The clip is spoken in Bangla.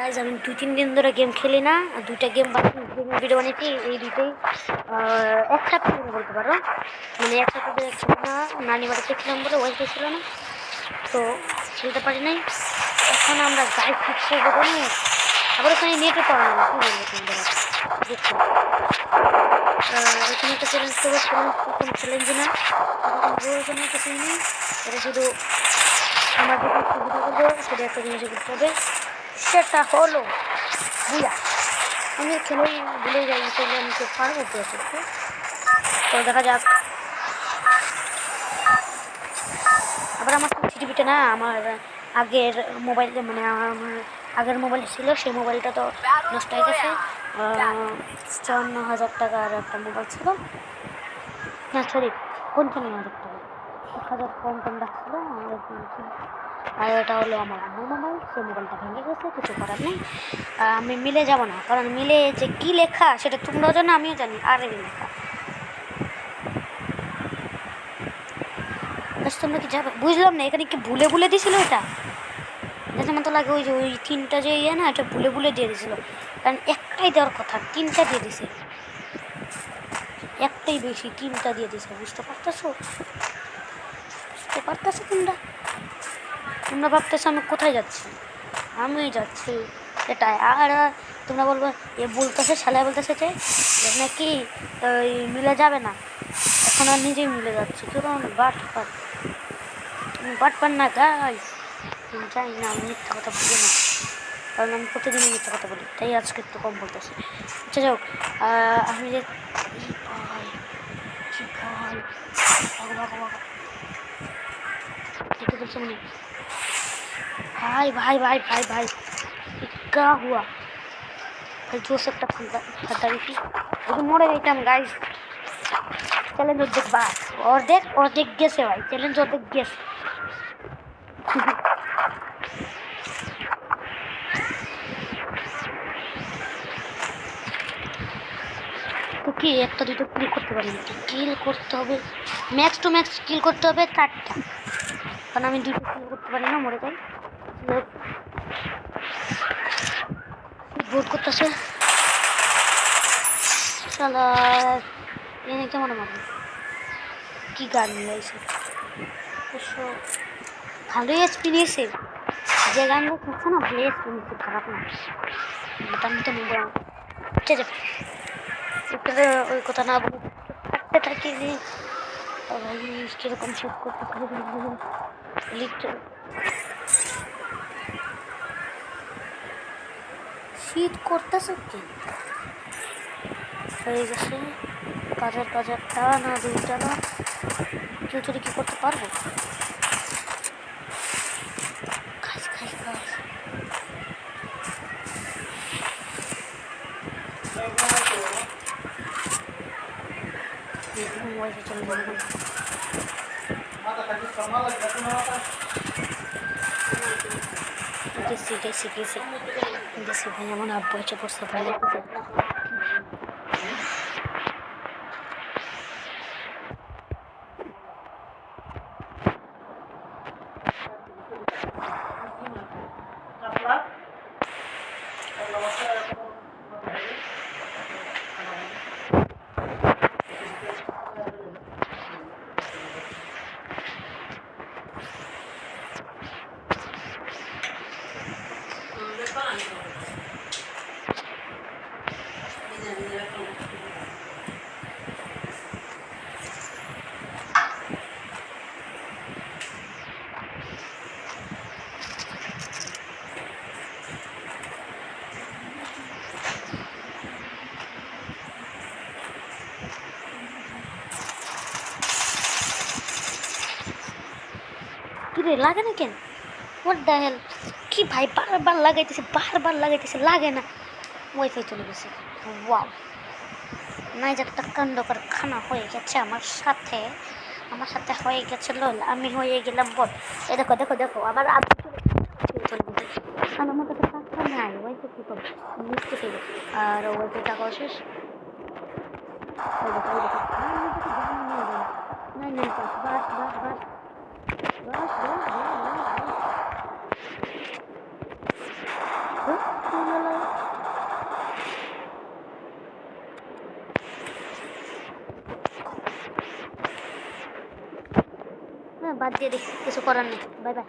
গাইজ আমি দু তিন দিন ধরে গেম খেলি না। দুইটা গেম ভিডিও বানিয়েছি এই আহ, এক সপ্তাহ বলতে পারো। মানে এক সপ্তাহ খেলি না। নানি বাড়িতে ছিলাম বলে ওয়াইফাই ছিল না। তো খেলতে পারি নাই। এখন আমরা গাইড ফিক্স করব আবার ওখানে নেটে পাওয়া না। কি বলব তোমাদের? এখানে একটা চ্যালেঞ্জ করব। প্রথম চ্যালেঞ্জ না। নেই। এটা শুধু আমার সুবিধা করব। সেটা একটা জিনিস করতে হবে। সেটা হলো বুঝা আমি খেলেই ভুলে যাই, তাহলে আমি তো পারব করতে তো দেখা যাক। আবার আমার সিটিভিটা না, আমার আগের মোবাইল মানে আমার আগের মোবাইল ছিল, সেই মোবাইলটা তো নষ্ট হয়ে গেছে। চুয়ান্ন হাজার টাকার একটা মোবাইল ছিল। না সরি পঞ্চান্ন হাজার টাকা। এক হাজার কম কম রাখছিল আর আর এটা হলো আমার আমার মোবাইল সেই মোবাইলটা ভেঙে গেছে কিছু করার নেই। আহ, আমি মিলে যাব না কারণ মিলে যে কী লেখা সেটা তোমরাও জানো আমিও জানি আর এই লেখা। তোমরা কি যাবে? বুঝলাম না এখানে কি ভুলে ভুলে দিছিল এটা? দেখে মতো লাগে ওই যে ওই তিনটা যে ইয়ে না এটা ভুলে ভুলে দিয়ে দিছিল কারণ একটাই দেওয়ার কথা তিনটা দিয়ে দিছে একটাই বেশি তিনটা দিয়ে দিছে বুঝতে পারতেছো? বুঝতে পারতেছো তোমরা? তোমরা ভাবতেছো আমি কোথায় যাচ্ছি? আমি যাচ্ছি। এটাই আর তোমরা বলব এ বলতেছে শালায় বলতেছে যে নাকি ওই মিলে যাবে না? এখন আর নিজেই মিলে যাচ্ছে কেমন বাট পাট বাট পান না গাইস আমি জানি না আমি মিথ্যা কথা বলি না। কারণ আমি প্রতিদিনই মিথ্যা কথা বলি তাই আজকে একটু কম বলতেছি। আচ্ছা যাও আহ, আমি যে ভাই, भाई भाई भाई भाई भाई ये क्या हुआ भाई जो सकता फंदा फंदा थी लेकिन मोड़े गई हम गाइस चैलेंज और देख बात और देख और देख गेस है भाई चैलेंज और देख गेस তো কি একটা দুটো কিল করতে পারি কিল করতে হবে ম্যাক্স টু ম্যাক্স কিল করতে হবে চারটা কারণ আমি দুটো কিল করতে পারি না, মরে যাই। ভোট করতেছে। শালা এনে কেমন মারবে কি গান অবশ্য ভালোই এসপি নিয়েছে। যে গানটা করছে না, ভালোই এসপি নিয়েছে, খারাপ না। বাট আমি তো নেব। ঠিক আছে। ওই কথা না বলে থাকি যে কীরকম শেষ করতে শীত করতেছে কি? হয়ে গেছে। কাজের কাজের টানা দুই টানা কেউ চুরি কি করতে পারব? খাস খাস খাস। মোবাইলে চলে যাবে Gesi gesi gesi. Gesi vayamos a puesto por saber. কিরে লাগে না কেন ওর দেখ কি ভাই বারবার লাগাইতেছে বারবার লাগাইতেছে লাগে না ওয়াইফাই চলে গেছে ওয়াও নাই যে একটা কাণ্ডকর খানা হয়ে গেছে আমার সাথে আমার সাথে হয়ে গেছে লোল আমি হয়ে গেলাম বল এ দেখো দেখো দেখো আবার আবার আমার কাছে টাকা নাই তো কী করব আর ওয়াইফাই টাকা শেষ বাস বাস বাস বাস বাস বাদ দিয়ে দিই কিছু করার নেই। Bye bye.